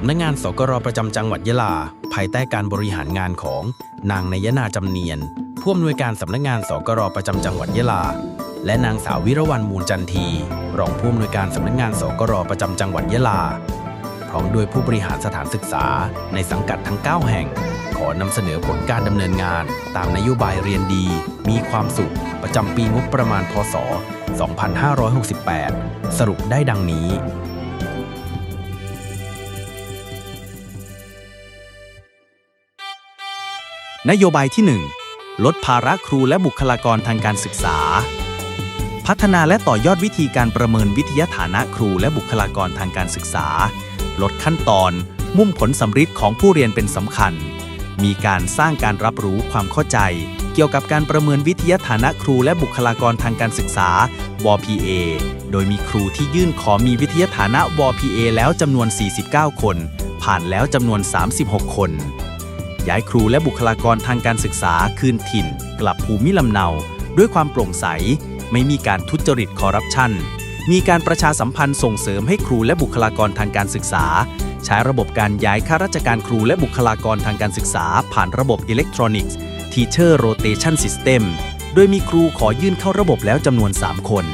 สำนักงานสกรประจำจังหวัดยะลา ภายใต้การบริหารงานของนางนยนาจำเนียน ผู้อำนวยการสำนักงานสกรประจำจังหวัดยะลา และนางสาววิรวรรณมูลจันที รองผู้อำนวยการสำนักงานสกรประจำจังหวัดยะลา พร้อมด้วยผู้บริหารสถานศึกษาในสังกัดทั้ง 9 แห่ง ขอนำเสนอผลการดำเนินงาน ตามนโยบายเรียนดี มีความสุข ประจำปีงบประมาณพศ 2568 สรุปได้ดังนี้ นโยบายที่ 1 ลดภาระครูและบุคลากรทางการศึกษา พัฒนาและต่อยอดวิธีการประเมินวิทยาฐานะครูและบุคลากรทางการศึกษา ลดขั้นตอน มุ่งผลสำฤทธิ์ของผู้เรียนเป็นสำคัญ มีการสร้างการรับรู้ความเข้าใจ เกี่ยวกับการประเมินวิทยาฐานะครูและบุคลากรทางการศึกษา WPA โดยมีครูที่ยื่นขอมีวิทยาฐานะ WPA แล้วจำนวน 49 คน ผ่านแล้วจำนวน 36 คน ย้ายครูและบุคลากรทางการศึกษาคืนถิ่น กลับภูมิลำเนา ด้วยความโปร่งใส ไม่มีการทุจริตคอร์รัปชัน มีการประชาสัมพันธ์ส่งเสริมให้ครูและบุคลากรทางการศึกษา ใช้ระบบการย้ายข้าราชการครูและบุคลากรทางการศึกษา ผ่านระบบอิเล็กทรอนิกส์ Teacher Rotation System โดยมีครูขอยื่นเข้าระบบแล้วจำนวน 3 คน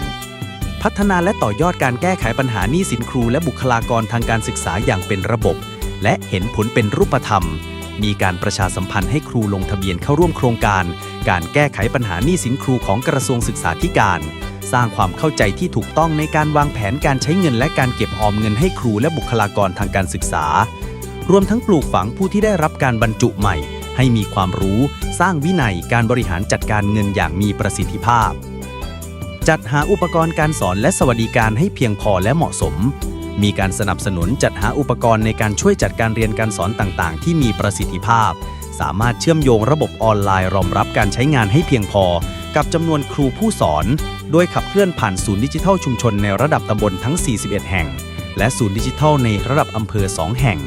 พัฒนาและต่อยอดการแก้ไขปัญหาหนี้สินครูและบุคลากรทางการศึกษาอย่างเป็นระบบ และเห็นผลเป็นรูปธรรม มีการประชาสัมพันธ์ให้ครูลงทะเบียนเข้าร่วมโครงการ การแก้ไขปัญหาหนี้สินครูของกระทรวงศึกษาธิการ สร้างความเข้าใจที่ถูกต้องในการวางแผนการใช้เงินและการเก็บออมเงินให้ครูและบุคลากรทางการศึกษา รวมทั้งปลูกฝังผู้ที่ได้รับการบรรจุใหม่ ให้มีความรู้ สร้างวินัยการบริหารจัดการเงินอย่างมีประสิทธิภาพ จัดหาอุปกรณ์การสอนและสวัสดิการให้เพียงพอและเหมาะสมมีการสนับสนุนจัดาอุปกรณ์ในการช่วยจัดการเรียนการสอนต่างๆ ที่มีประสิทธิภาพ สามารถเชื่อมโยงระบบออนไลน์รองรับการใช้งานให้เพียงพอ กับจำนวนครูผู้สอน โดยขับเคลื่อนผ่านศูนย์ดิจิทัลชุมชนในระดับตำบลทั้ง 41 แห่ง และศูนย์ดิจิทัลในระดับอำเภอ 2 แห่ง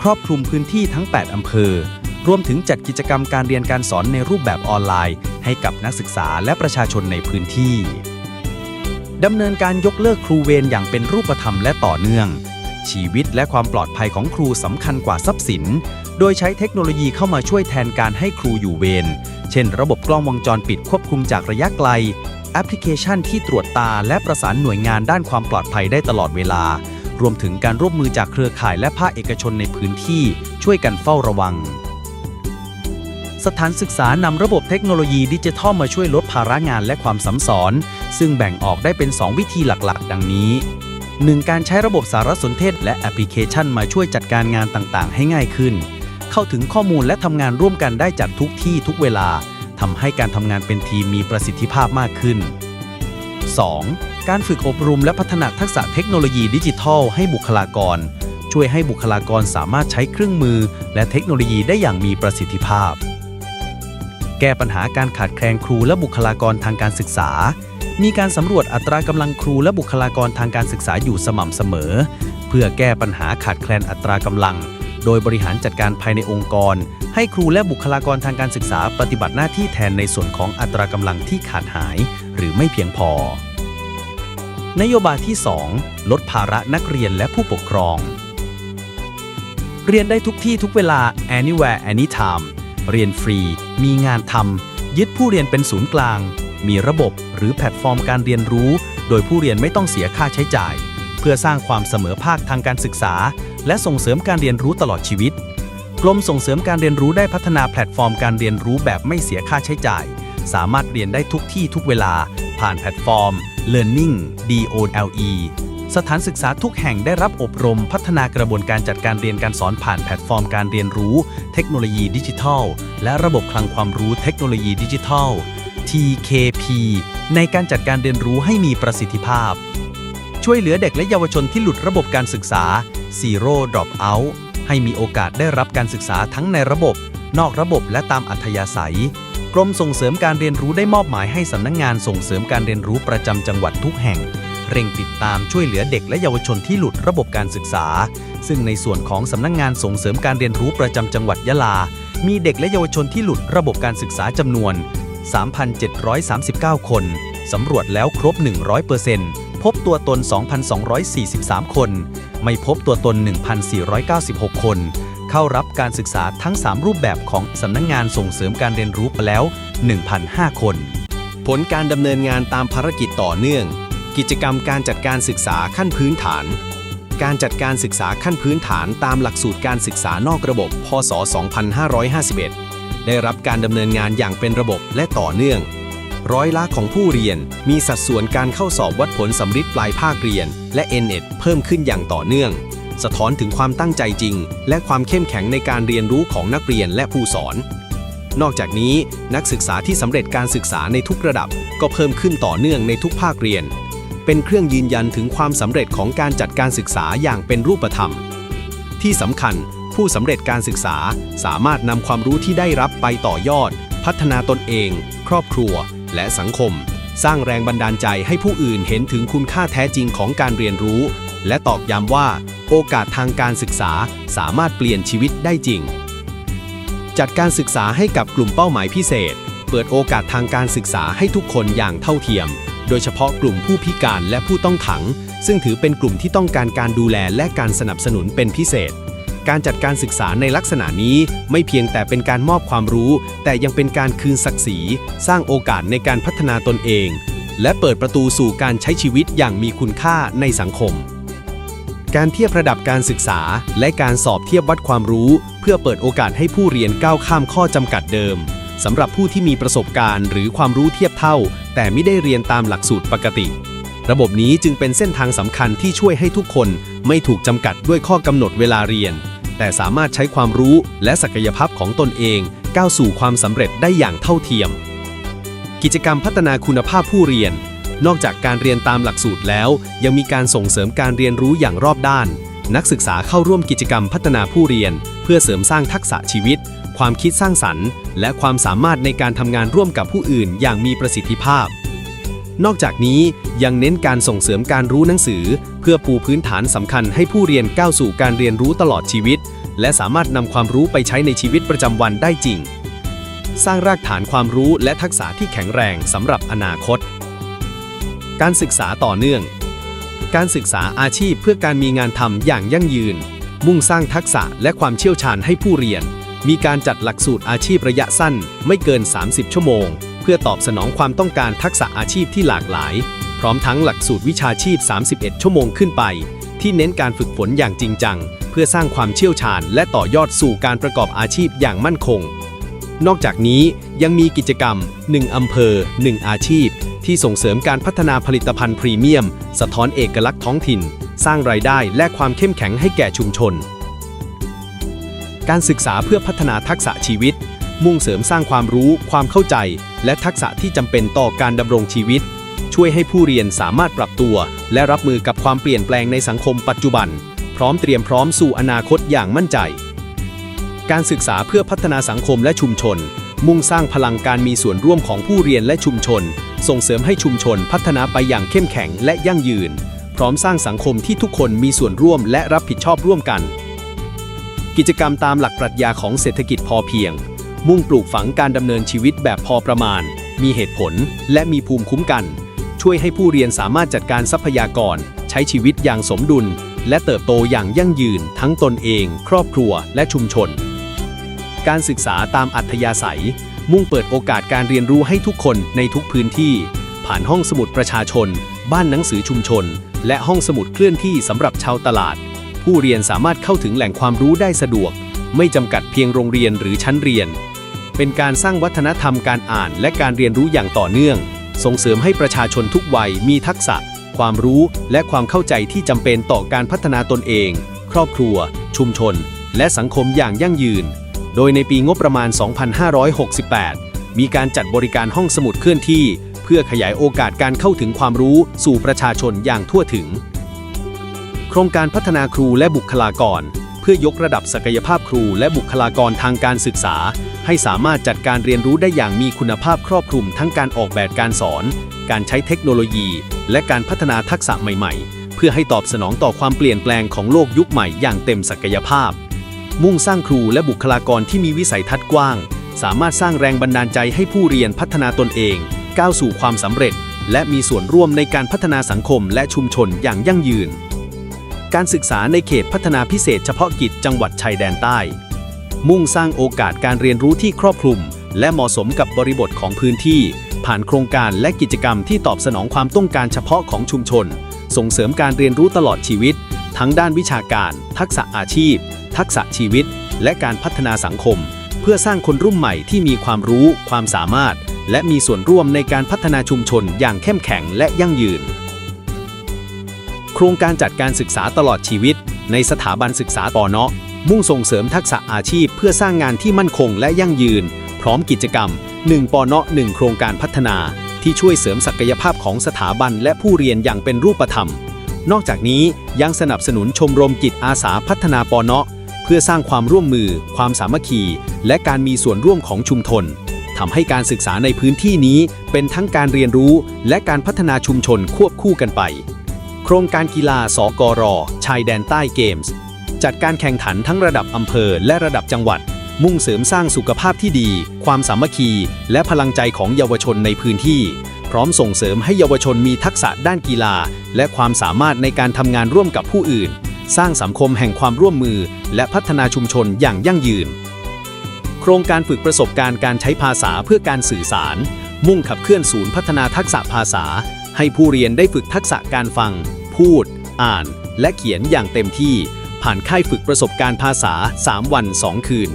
ครอบคลุมพื้นที่ทั้ง 8 อำเภอ รวมถึงจัดกิจกรรมการเรียนการสอนในรูปแบบออนไลน์ ให้กับนักศึกษาและประชาชนในพื้นที่ดำเนินการยกเลิกครูเวรอย่างเป็นรูปธรรมและต่อเนื่อง ชีวิตและความปลอดภัยของครูสำคัญกว่าทรัพย์สิน โดยใช้เทคโนโลยีเข้ามาช่วยแทนการให้ครูอยู่เวร เช่น ระบบกล้องวงจรปิดควบคุมจากระยะไกล แอปพลิเคชันที่ตรวจตา และประสานหน่วยงานด้านความปลอดภัยได้ตลอดเวลา รวมถึงการร่วมมือจากเครือข่ายและภาคเอกชนในพื้นที่ ช่วยกันเฝ้าระวัง สถานศึกษานำระบบเทคโนโลยีดิจิทัลมาช่วยลดภาระงานและความซ้ำซ้อน ซึ่งแบ่งออกได้เป็น 2 วิธีหลักๆ ดังนี้ 1. การใช้ระบบสารสนเทศ และแอปพลิเคชันมาช่วยจัดการงานต่างๆ ให้ง่ายขึ้น เข้าถึงข้อมูลและทำงานร่วมกันได้จากทุกที่ทุกเวลาทำให้การทำงานเป็นทีมมีประสิทธิภาพมากขึ้น 2. การฝึกอบรมและพัฒนาทักษะเทคโนโลยีดิจิทัลให้บุคลากร ช่วยให้บุคลากรสามารถใช้เครื่องมือ และเทคโนโลยีได้อย่างมีประสิทธิภาพ แก้ปัญหาการขาดแคลนครูและบุคลากรทางการศึกษา มีการสำรวจอัตรากำลังครูและบุคลากรทางการศึกษาอยู่สม่ำเสมอ เพื่อแก้ปัญหาขาดแคลนอัตรากำลัง โดยบริหารจัดการภายในองค์กร ให้ครูและบุคลากรทางการศึกษาปฏิบัติหน้าที่แทนในส่วนของอัตรากำลังที่ขาดหาย หรือไม่เพียงพอ นโยบายที่ 2 ลดภาระนักเรียนและผู้ปกครอง เรียนได้ทุกที่ทุกเวลา anywhere anytime เรียนฟรี มีงานทำยึดผู้เรียนเป็นศูนย์กลาง มีระบบหรือแพลตฟอร์มการเรียนรู้ โดยผู้เรียนไม่ต้องเสียค่าใช้จ่าย เพื่อสร้างความเสมอภาคทางการศึกษา และส่งเสริมการเรียนรู้ตลอดชีวิต กรมส่งเสริมการเรียนรู้ได้พัฒนาแพลตฟอร์มการเรียนรู้แบบไม่เสียค่าใช้จ่าย สามารถเรียนได้ทุกที่ทุกเวลา ผ่านแพลตฟอร์ม Learning DOLE สถานศึกษาทุกแห่งได้รับอบรมพัฒนากระบวนการจัดการเรียนการสอนผ่านแพลตฟอร์มการเรียนรู้ เทคโนโลยีดิจิทัล และระบบคลังความรู้เทคโนโลยีดิจิทัล TKP ในการจัดการเรียนรู้ให้มีประสิทธิภาพ ช่วยเหลือเด็กและเยาวชนที่หลุดระบบการศึกษา Zero Drop Out ให้มีโอกาสได้รับการศึกษาทั้งในระบบ นอกระบบและตามอัธยาศัย กรมส่งเสริมการเรียนรู้ได้มอบหมายให้สำนักงงานส่งเสริมการเรียนรู้ประจำจังหวัดทุกแห่ง เร่งติดตามช่วยเหลือเด็กและเยาวชนที่หลุดระบบการศึกษา ซึ่งในส่วนของสำนักงงานส่งเสริมการเรียนรู้ประจำจังหวัดยะลา มีเด็กและเยาวชนที่หลุดระบบการศึกษาจำนวน 3,739 คนสำรวจแล้วครบ 100%พบตัวตน 2,243 คน ไม่พบตัวตน 1,496 คน เข้ารับการศึกษาทั้ง 3 รูปแบบของสำนักงงานส่งเสริมการเรียนรู้ไปแล้ว 1,005 คน ผลการดำเนินงานตามภารกิจต่อเนื่อง กิจกรรมการจัดการศึกษาขั้นพื้นฐาน การจัดการศึกษาขั้นพื้นฐานตามหลักสูตรการศึกษานอกระบบ พศ 2551 ได้รับการดำเนินงานอย่างเป็นระบบและต่อเนื่อง ร้อยละของผู้เรียนมีสัดส่วนการเข้าสอบวัดผลสำริดปลายภาคเรียน และ n อ t เพิ่มขึ้นอย่างต่อเนื่อง สะท้อนถึงความตั้งใจจริง และความเข้มแข็งในการเรียนรู้ของนักเรียนและผู้สอนนอกจากนี้นักศึกษาที่สำเร็จการศึกษาในทุกระดับ ก็เพิ่มขึ้นต่อเนื่องในทุกภาคเรียน เป็นเครื่องยืนยันถึงความสำเร็จของการจัดการศึกษาอย่างเป็นรูปธรรม ที่สำคัญผู้สำเร็จการศึกษาสามารถนำความรู้ที่ได้รับไปต่อยอด พัฒนาตนเอง ครอบครัว และสังคม สร้างแรงบันดาลใจให้ผู้อื่นเห็นถึงคุณค่าแท้จริงของการเรียนรู้ และตอกย้ำว่า โอกาสทางการศึกษาสามารถเปลี่ยนชีวิตได้จริง จัดการศึกษาให้กับกลุ่มเป้าหมายพิเศษ เปิดโอกาสทางการศึกษาให้ทุกคนอย่างเท่าเทียม โดยเฉพาะกลุ่มผู้พิการและผู้ต้องขัง ซึ่งถือเป็นกลุ่มที่ต้องการการดูแลและการสนับสนุนเป็นพิเศษ การจัดการศึกษาในลักษณะนี้ไม่เพียงแต่เป็นการมอบความรู้ แต่ยังเป็นการคืนศักดิ์ศรี สร้างโอกาสในการพัฒนาตนเอง และเปิดประตูสู่การใช้ชีวิตอย่างมีคุณค่าในสังคมการเทียบระดับการศึกษา และการสอบเทียบวัดความรู้ เพื่อเปิดโอกาสให้ผู้เรียนก้าวข้ามข้อจำกัดเดิม สำหรับผู้ที่มีประสบการณ์หรือความรู้เทียบเท่า แต่ไม่ได้เรียนตามหลักสูตรปกติ ระบบนี้จึงเป็นเส้นทางสำคัญที่ช่วยให้ทุกคนไม่ถูกจำกัดด้วยข้อกำหนดเวลาเรียน แต่สามารถใช้ความรู้และศักยภาพของตนเอง ก้าวสู่ความสำเร็จได้อย่างเท่าเทียม กิจกรรมพัฒนาคุณภาพผู้เรียน นอกจากการเรียนตามหลักสูตรแล้ว ยังมีการส่งเสริมการเรียนรู้อย่างรอบด้าน นักศึกษาเข้าร่วมกิจกรรมพัฒนาผู้เรียน เพื่อเสริมสร้างทักษะชีวิต ความคิดสร้างสรรค์ และความสามารถในการทำงานร่วมกับผู้อื่นอย่างมีประสิทธิภาพ นอกจากนี้ยังเน้นการส่งเสริมการรู้หนังสือ เพื่อปูพื้นฐานสำคัญให้ผู้เรียนก้าวสู่การเรียนรู้ตลอดชีวิต และสามารถนำความรู้ไปใช้ในชีวิตประจำวันได้จริง สร้างรากฐานความรู้และทักษะที่แข็งแรงสำหรับอนาคต การศึกษาต่อเนื่อง การศึกษาอาชีพเพื่อการมีงานทำอย่างยั่งยืน มุ่งสร้างทักษะและความเชี่ยวชาญให้ผู้เรียน มีการจัดหลักสูตรอาชีพระยะสั้นไม่เกิน 30 ชั่วโมง เพื่อตอบสนองความต้องการทักษะอาชีพที่หลากหลาย พร้อมทั้งหลักสูตรวิชาชีพ 31 ชั่วโมงขึ้นไป ที่เน้นการฝึกฝนอย่างจริงจัง เพื่อสร้างความเชี่ยวชาญ และต่อยอดสู่การประกอบอาชีพอย่างมั่นคง นอกจากนี้ยังมีกิจกรรม 1 อำเภอ 1 อาชีพ ที่ส่งเสริมการพัฒนาผลิตภัณฑ์พรีเมียม สะท้อนเอกลักษณ์ท้องถิ่น สร้างรายได้และความเข้มแข็งให้แก่ชุมชน การศึกษาเพื่อพัฒนาทักษะชีวิต มุ่งเสริมสร้างความรู้ ความเข้าใจ และทักษะที่จำเป็นต่อการดำรงชีวิต ช่วยให้ผู้เรียนสามารถปรับตัว และรับมือกับความเปลี่ยนแปลงในสังคมปัจจุบัน พร้อมเตรียมพร้อมสู่อนาคตอย่างมั่นใจ การศึกษาเพื่อพัฒนาสังคมและชุมชน มุ่งสร้างพลังการมีส่วนร่วมของผู้เรียนและชุมชน ส่งเสริมให้ชุมชนพัฒนาไปอย่างเข้มแข็งและยั่งยืน พร้อมสร้างสังคมที่ทุกคนมีส่วนร่วมและรับผิดชอบร่วมกัน กิจกรรมตามหลักปรัชญาของเศรษฐกิจพอเพียง มุ่งปลูกฝังการดำเนินชีวิตแบบพอประมาณ มีเหตุผล และมีภูมิคุ้มกัน ช่วยให้ผู้เรียนสามารถจัดการทรัพยากร ใช้ชีวิตอย่างสมดุล และเติบโตอย่างยั่งยืน ทั้งตนเอง ครอบครัว และชุมชน การศึกษาตามอัธยาศัย มุ่งเปิดโอกาสการเรียนรู้ให้ทุกคนในทุกพื้นที่ ผ่านห้องสมุดประชาชน บ้านหนังสือชุมชน และห้องสมุดเคลื่อนที่สำหรับชาวตลาด ผู้เรียนสามารถเข้าถึงแหล่งความรู้ได้สะดวก ไม่จำกัดเพียงโรงเรียนหรือชั้นเรียน เป็นการสร้างวัฒนธรรมการอ่านและการเรียนรู้อย่างต่อเนื่อง ส่งเสริมให้ประชาชนทุกวัยมีทักษะ ความรู้และความเข้าใจที่จำเป็นต่อการพัฒนาตนเอง ครอบครัว ชุมชน และสังคมอย่างยั่งยืน โดยในปีงบประมาณ 2568 มีการจัดบริการห้องสมุดเคลื่อนที่ เพื่อขยายโอกาสการเข้าถึงความรู้สู่ประชาชนอย่างทั่วถึง โครงการพัฒนาครูและบุคลากร เพื่อยกระดับศักยภาพครูและบุคลากรทางการศึกษา ให้สามารถจัดการเรียนรู้ได้อย่างมีคุณภาพครอบคลุมทั้งการออกแบบการสอน การใช้เทคโนโลยี และการพัฒนาทักษะใหม่ๆ เพื่อให้ตอบสนองต่อความเปลี่ยนแปลงของโลกยุคใหม่อย่างเต็มศักยภาพ มุ่งสร้างครูและบุคลากรที่มีวิสัยทัศน์กว้าง สามารถสร้างแรงบันดาลใจให้ผู้เรียนพัฒนาตนเอง ก้าวสู่ความสำเร็จ และมีส่วนร่วมในการพัฒนาสังคมและชุมชนอย่างยั่งยืน การศึกษาในเขตพัฒนาพิเศษเฉพาะกิจจังหวัดชายแดนใต้ มุ่งสร้างโอกาสการเรียนรู้ที่ครอบคลุม และเหมาะสมกับบริบทของพื้นที่ ผ่านโครงการและกิจกรรมที่ตอบสนองความต้องการเฉพาะของชุมชน ส่งเสริมการเรียนรู้ตลอดชีวิต ทั้งด้านวิชาการ ทักษะอาชีพ ทักษะชีวิต และการพัฒนาสังคม เพื่อสร้างคนรุ่นใหม่ที่มีความรู้ ความสามารถ และมีส่วนร่วมในการพัฒนาชุมชนอย่างเข้มแข็งและยั่งยืน ครงการจัดการศึกษาตลอดชีวิต ในสถาบันศึกษาปอเนะมุ่งส่งเสริมทักษะอาชีพเพื่อสร้างงานที่มั่นคงและยั่งยืน พร้อมกิจกรรม 1ปอเนาะ1โครงการพัฒนา ที่ช่วยเสริมศักยภาพของสถาบันและผู้เรียนอย่างเป็นรูปธรรม นอกจากนี้ยังสนับสนุนชมรมจิตอาสาพัฒนาปอเนะเพื่อสร้างความร่วมมือ ความสามัคคี และการมีส่วนร่วมของชุมชนทำให้การศึกษาในพื้นที่นี้เป็นทั้งการเรียนรู้และการพัฒนาชุมชนควบคู่กันไป โครงการกีฬาสกร ชายแดนใต้เกมส์ จัดการแข่งขันทั้งระดับอำเภอและระดับจังหวัด มุ่งเสริมสร้างสุขภาพที่ดี ความสามัคคี และพลังใจของเยาวชนในพื้นที่ พร้อมส่งเสริมให้เยาวชนมีทักษะด้านกีฬา และความสามารถในการทำงานร่วมกับผู้อื่น สร้างสังคมแห่งความร่วมมือ และพัฒนาชุมชนอย่างยั่งยืน โครงการฝึกประสบการณ์การใช้ภาษาเพื่อการสื่อสาร มุ่งขับเคลื่อนศูนย์พัฒนาทักษะภาษา ให้ผู้เรียนได้ฝึกทักษะการฟัง พูด อ่าน และเขียนอย่างเต็มที่ ผ่านค่ายฝึกประสบการณ์ภาษา 3 วัน 2 คืน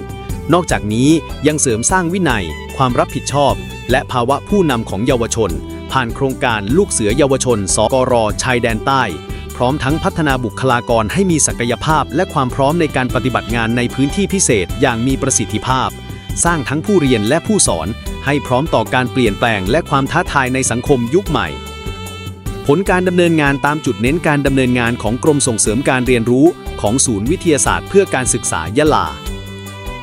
นอกจากนี้ยังเสริมสร้างวินัย ความรับผิดชอบ และภาวะผู้นำของเยาวชน ผ่านโครงการลูกเสือเยาวชน สกรชายแดนใต้ พร้อมทั้งพัฒนาบุคลากรให้มีศักยภาพ และความพร้อมในการปฏิบัติงานในพื้นที่พิเศษอย่างมีประสิทธิภาพ สร้างทั้งผู้เรียนและผู้สอนให้พร้อมต่อการเปลี่ยนแปลงและความท้าทายในสังคมยุคใหม่ ผลการดำเนินงานตามจุดเน้นการดำเนินงานของกรมส่งเสริมการเรียนรู้ของศูนย์วิทยาศาสตร์เพื่อการศึกษายะลา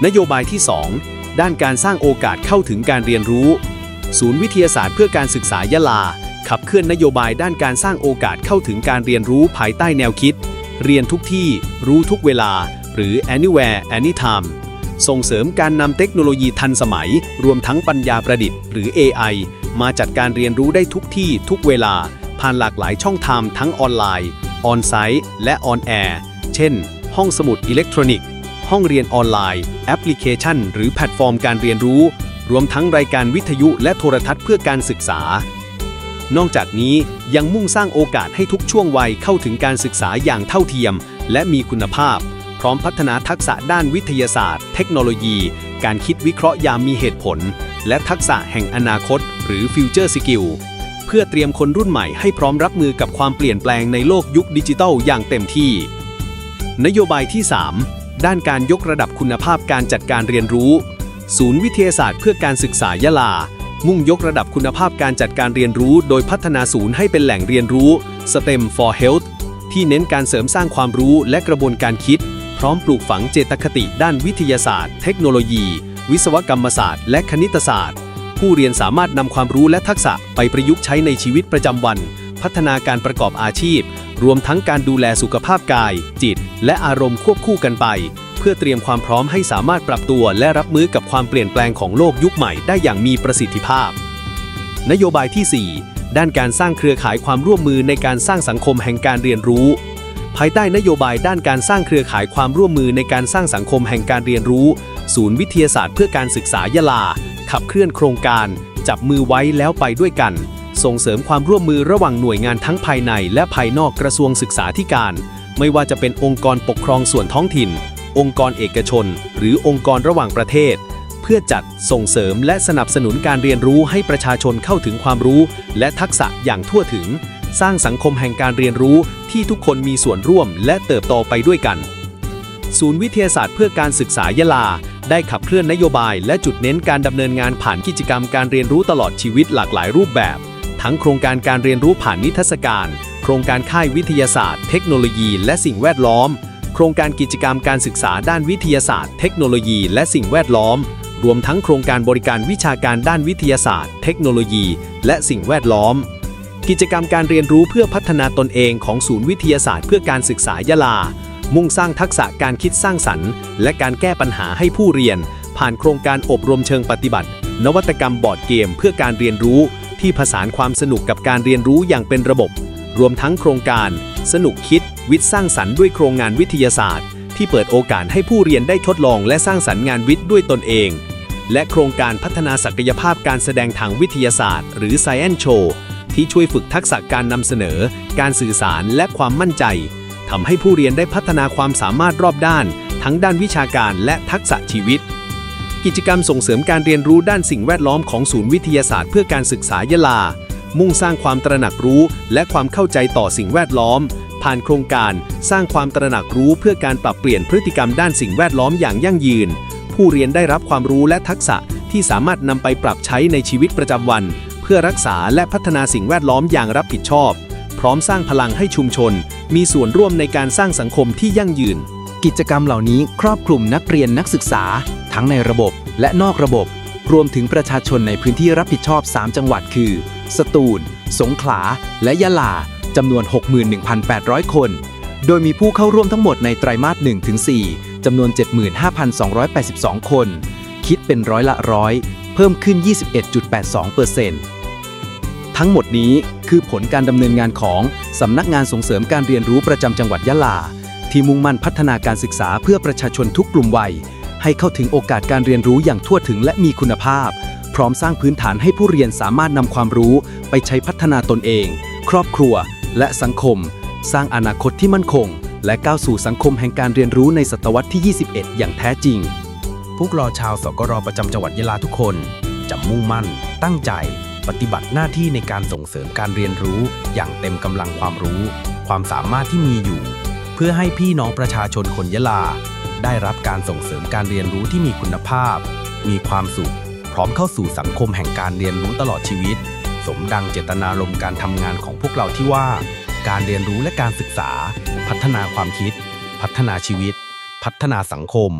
นโยบายที่ 2 ด้านการสร้างโอกาสเข้าถึงการเรียนรู้ ศูนย์วิทยาศาสตร์เพื่อการศึกษายะลา ขับเคลื่อนนโยบายด้านการสร้างโอกาสเข้าถึงการเรียนรู้ภายใต้แนวคิด เรียนทุกที่ รู้ทุกเวลา หรือ anywhere anytime ส่งเสริมการนำเทคโนโลยีทันสมัย รวมทั้งปัญญาประดิษฐ์ หรือ AI มาจัดการเรียนรู้ได้ทุกที่ทุกเวลา ผ่านหลากหลายช่องทางทั้งออนไลน์ ออนไซต์ และออนแอร์ เช่น ห้องสมุดอิเล็กทรอนิกส์ ห้องเรียนออนไลน์ แอปพลิเคชัน หรือแพลตฟอร์มการเรียนรู้ รวมทั้งรายการวิทยุและโทรทัศน์เพื่อการศึกษา นอกจากนี้ยังมุ่งสร้างโอกาสให้ทุกช่วงวัยเข้าถึงการศึกษาอย่างเท่าเทียม และมีคุณภาพ พร้อมพัฒนาทักษะด้านวิทยาศาสตร์ เทคโนโลยี การคิดวิเคราะห์ยามมีเหตุผล และทักษะแห่งอนาคต หรือ Future Skill เพื่อเตรียมคนรุ่นใหม่ให้พร้อมรับมือกับความเปลี่ยนแปลงในโลกยุคดิจิทัลอย่างเต็มที่ นโยบายที่ 3 ด้านการยกระดับคุณภาพการจัดการเรียนรู้ ศูนย์วิทยาศาสตร์เพื่อการศึกษายะลา มุ่งยกระดับคุณภาพการจัดการเรียนรู้ โดยพัฒนาศูนย์ให้เป็นแหล่งเรียนรู้ STEM for Health ที่เน้นการเสริมสร้างความรู้และกระบวนการคิด พร้อมปลูกฝังเจตคติด้านวิทยาศาสตร์ เทคโนโลยี วิศวกรรมศาสตร์ และคณิตศาสตร์ ผู้เรียนสามารถนำความรู้และทักษะไปประยุกต์ใช้ในชีวิตประจำวัน พัฒนาการประกอบอาชีพ รวมทั้งการดูแลสุขภาพกาย จิต และอารมณ์ควบคู่กันไป เพื่อเตรียมความพร้อมให้สามารถปรับตัวและรับมือกับความเปลี่ยนแปลงของโลกยุคใหม่ได้อย่างมีประสิทธิภาพ นโยบายที่ 4 ด้านการสร้างเครือข่ายความร่วมมือในการสร้างสังคมแห่งการเรียนรู้ภายใต้นโยบายด้านการสร้างเครือข่ายความร่วมมือในการสร้างสังคมแห่งการเรียนรู้ ศูนย์วิทยาศาสตร์เพื่อการศึกษายะลา ขับเคลื่อนโครงการ จับมือไว้แล้วไปด้วยกัน ส่งเสริมความร่วมมือระหว่างหน่วยงานทั้งภายในและภายนอกกระทรวงศึกษาธิการ ไม่ว่าจะเป็นองค์กรปกครองส่วนท้องถิ่น องค์กรเอกชน หรือองค์กรระหว่างประเทศ เพื่อจัดส่งเสริมและสนับสนุนการเรียนรู้ให้ประชาชนเข้าถึงความรู้ และทักษะอย่างทั่วถึง สร้างสังคมแห่งการเรียนรู้ที่ทุกคนมีส่วนร่วมและเติบโตไปด้วยกัน ศูนย์วิทยาศาสตร์เพื่อการศึกษายะลา ได้ขับเคลื่อนนโยบาย และจุดเน้นการดำเนินงานผ่านกิจกรรมการเรียนรู้ตลอดชีวิตหลากหลายรูปแบบ ทั้งโครงการการเรียนรู้ผ่านนิทรรศการ โครงการค่ายวิทยาศาสตร์ เทคโนโลยี และสิ่งแวดล้อม โครงการกิจกรรมการศึกษาด้านวิทยาศาสตร์ เทคโนโลยี และสิ่งแวดล้อม รวมทั้งโครงการบริการวิชาการด้านวิทยาศาสตร์ เทคโนโลยี และสิ่งแวดล้อมกิจกรรมการเรียนรู้เพื่อพัฒนาตนเองของศูนย์วิทยาศาสตร์เพื่อการศึกษายะลา มุ่งสร้างทักษะการคิดสร้างสรรค์ และการแก้ปัญหาให้ผู้เรียน ผ่านโครงการอบรมเชิงปฏิบัติ นวัตกรรมบอร์ดเกมเพื่อการเรียนรู้ ที่ผสานความสนุกกับการเรียนรู้อย่างเป็นระบบ รวมทั้งโครงการ สนุกคิด วิทย์สร้างสรรค์ด้วยโครงงานวิทยาศาสตร์ ที่เปิดโอกาสให้ผู้เรียนได้ทดลองและสร้างสรรค์งานวิทย์ด้วยตนเอง และโครงการพัฒนาศักยภาพการแสดงทางวิทยาศาสตร์ หรือ Science Show ที่ช่วยฝึกทักษะการนำเสนอ การสื่อสารและความมั่นใจ ทำให้ผู้เรียนได้พัฒนาความสามารถรอบด้าน ทั้งด้านวิชาการและทักษะชีวิต กิจกรรมส่งเสริมการเรียนรู้ด้านสิ่งแวดล้อมของศูนย์วิทยาศาสตร์เพื่อการศึกษายะลา มุ่งสร้างความตระหนักรู้ และความเข้าใจต่อสิ่งแวดล้อม ผ่านโครงการสร้างความตระหนักรู้เพื่อการปรับเปลี่ยนพฤติกรรมด้านสิ่งแวดล้อมอย่างยั่งยืน ผู้เรียนได้รับความรู้และทักษะที่สามารถนำไปปรับใช้ในชีวิตประจำวัน เพื่อรักษาและพัฒนาสิ่งแวดล้อมอย่างรับผิดชอบ พร้อมสร้างพลังให้ชุมชน มีส่วนร่วมในการสร้างสังคมที่ยั่งยืน กิจกรรมเหล่านี้ครอบคลุมนักเรียนนักศึกษา ทั้งในระบบและนอกระบบ รวมถึงประชาชนในพื้นที่รับผิดชอบ 3 จังหวัดคือ สตูล สงขลา และยะลาจำนวน 61,800 คน โดยมีผู้เข้าร่วมทั้งหมดในไตรมาส1-4จำนวน 75,282 คน คิดเป็นร้อยละร้อย เพิ่มขึ้น 21.82% ทั้งหมดนี้คือผลการดำเนินงานของสำนักงานส่งเสริมการเรียนรู้ประจำจังหวัดยะลา ที่มุ่งมั่นพัฒนาการศึกษาเพื่อประชาชนทุกกลุ่มวัย ให้เข้าถึงโอกาสการเรียนรู้อย่างทั่วถึงและมีคุณภาพ พร้อมสร้างพื้นฐานให้ผู้เรียนสามารถนำความรู้ ไปใช้พัฒนาตนเอง ครอบครัว และสังคม สร้างอนาคตที่มั่นคง และก้าวสู่สังคมแห่งการเรียนรู้ในศตวรรษที่ 21 อย่างแท้จริง พวกเราชาวสกรประจำจังหวัดยะลาทุกคนจะมุ่งมั่น ตั้งใจ ปฏิบัติหน้าที่ในการส่งเสริมการเรียนรู้ อย่างเต็มกำลังความรู้ ความสามารถที่มีอยู่ เพื่อให้พี่น้องประชาชนคนยะลา ได้รับการส่งเสริมการเรียนรู้ที่มีคุณภาพ มีความสุข พร้อมเข้าสู่สังคมแห่งการเรียนรู้ตลอดชีวิต สมดังเจตนารมณ์การทำงานของพวกเราที่ว่า การเรียนรู้และการศึกษา พัฒนาความคิด พัฒนาชีวิต พัฒนาสังคม